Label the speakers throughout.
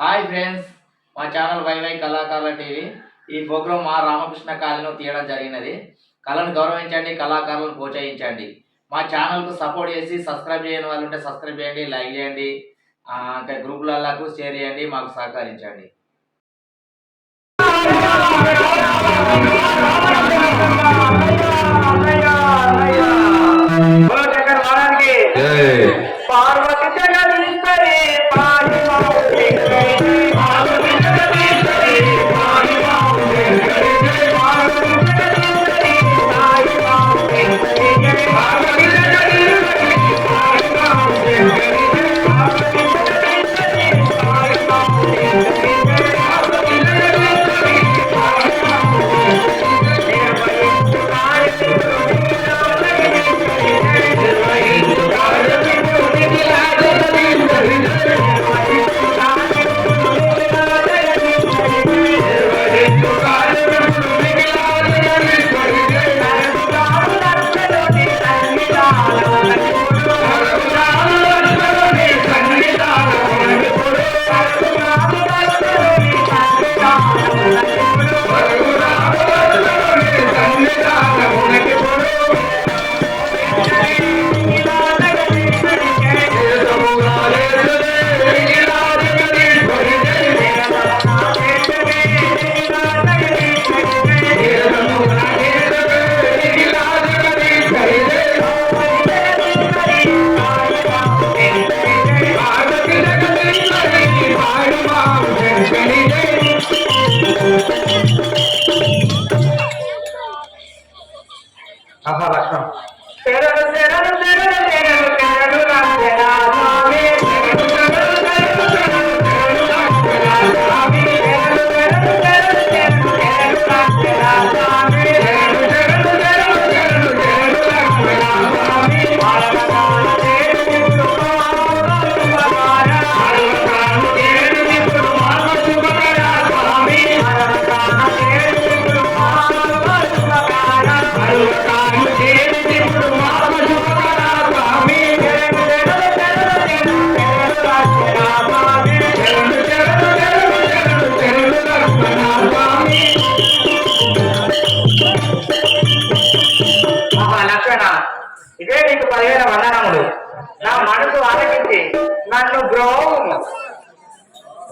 Speaker 1: Hi friends మా channel YY కళాకారుల TV ఈ ప్రోగ్రాం మా రామకృష్ణ కాలనీలో తీయడం జరిగినది కళను గౌరవించండి కళాకారులను ప్రోత్సహించండి మా ఛానల్కు సపోర్ట్ చేసి సబ్స్క్రైబ్ చేయని వాళ్ళు ఉంటే సబ్స్క్రైబ్ చేయండి లైక్ చేయండి ఆ, ఇంకా గ్రూపులకు షేర్ చేయండి మాకు సహకరించండి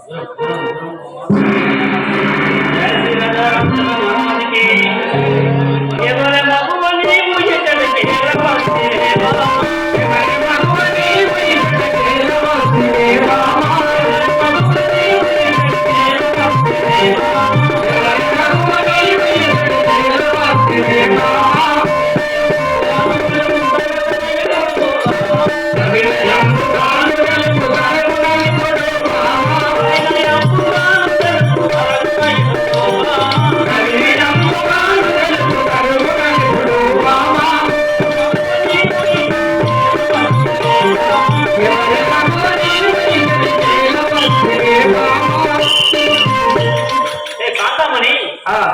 Speaker 2: ఏ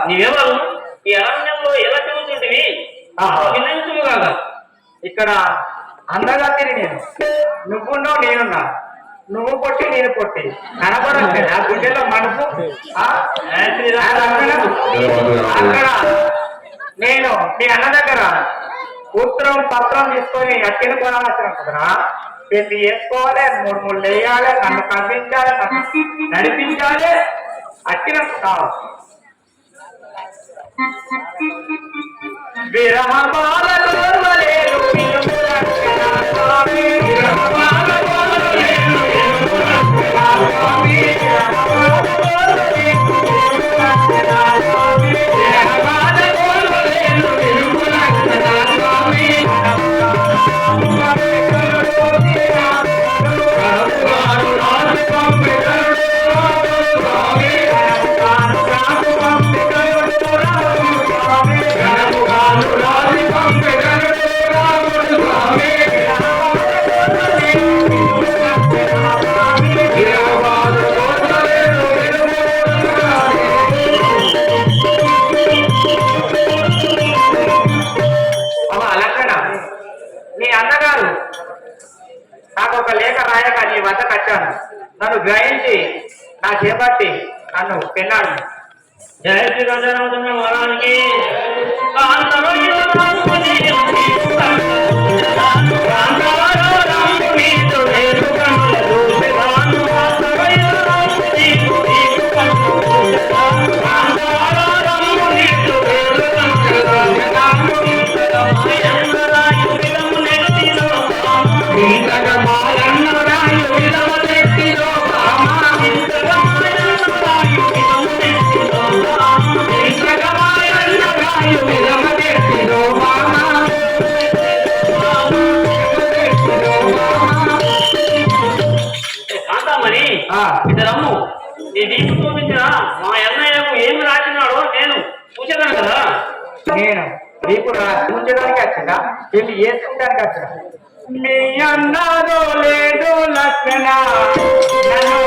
Speaker 2: నీవెవరు ఈ అరణ్యంలో ఎలా. వినిపించుము కాగా
Speaker 3: ఇక్కడ అందగా తిరిగి నేను. నువ్వున్నావు నేనున్నా. నువ్వు పొట్టి నేను పొట్టి. కనపడట్లేదు. ఆ గుండెలో మనసు. అక్కడ నేను మీ అన్న దగ్గర ఉత్తరం పత్రం తీసుకొని అక్కిన కొనాల్సిన కదరా? పెళ్ళి చేసుకోవాలి మూడు మూడు వేయాలి నన్ను పంపించాలి నన్ను నడిపించాలి. అక్కిన కావాలి. விரமபால தோர்வலே ருப்பியும் புரக்கனா నాకు ఒక లేఖ రాయక నీ వద్దకు వచ్చాను నన్ను గ్రహించి నా చేపట్టి నన్ను పెన్నాడు.
Speaker 2: జయ శ్రీ గంజరాజు మహారాజుకి. నీ దీపు చూపించిన మా అన్నయ్యకు ఏమి రాసినాడో నేను చూసేదాను కదా.
Speaker 3: నేను నీకు ఉంచడానికి వచ్చిన పెళ్ళి చేసుకుంటానికి వచ్చిన? నీ అన్నాదో లేదు లక్షణ. నన్ను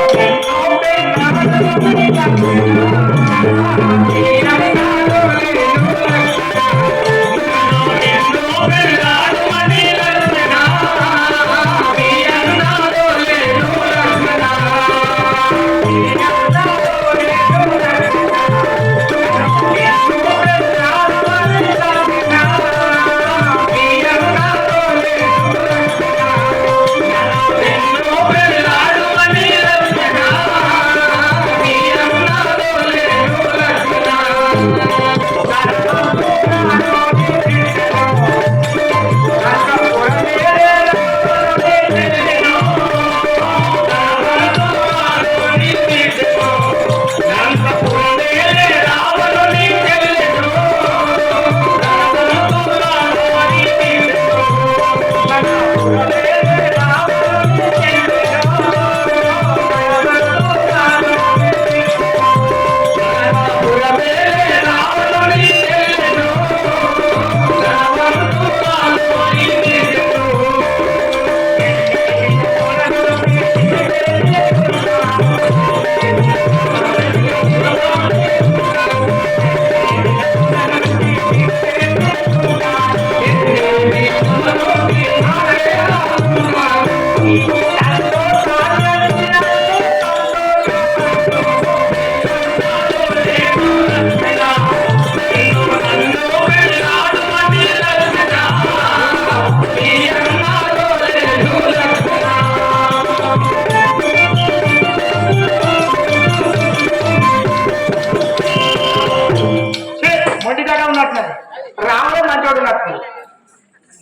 Speaker 3: మంచోడు ఉన్నట్టున్నది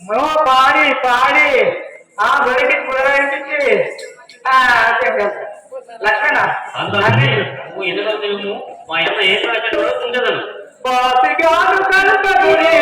Speaker 3: మో పాడి పాడి. ఆ దొరికి పునరాయించి లక్ష్మణ
Speaker 2: నువ్వు మా అన్న ఏం
Speaker 3: కలుపకుడి పాపిగాను కలుపకుడి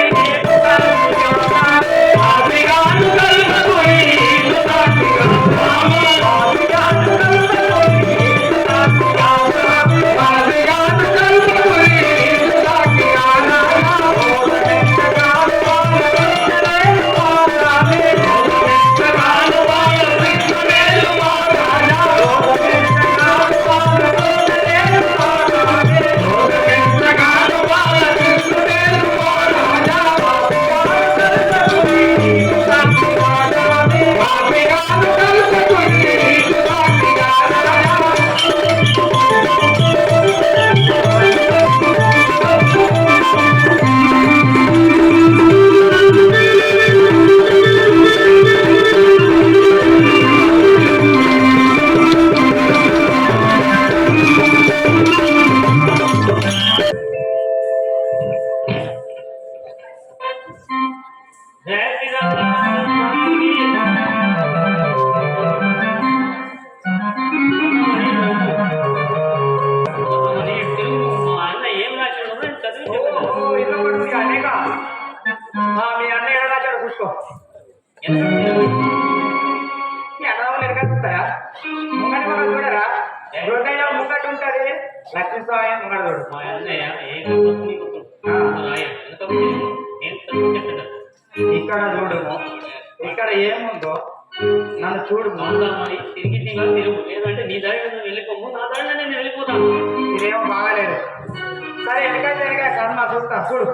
Speaker 3: లక్ష్మీస్వామి ముంగటి
Speaker 2: మా అన్నయ్య ఎంత
Speaker 3: ఇక్కడ చూడము ఇక్కడ ఏముందో నన్ను చూడు
Speaker 2: మరి తిరిగి తిరిగి తిరుగు లేదంటే నీ దారి నువ్వు వెళ్ళిపోము నా దారిలో నేను వెళ్ళిపోతాను
Speaker 3: ఇదేమో బాగాలేదు సరే ఎనకైతే ఎనక కర్మ చూస్తా చూడు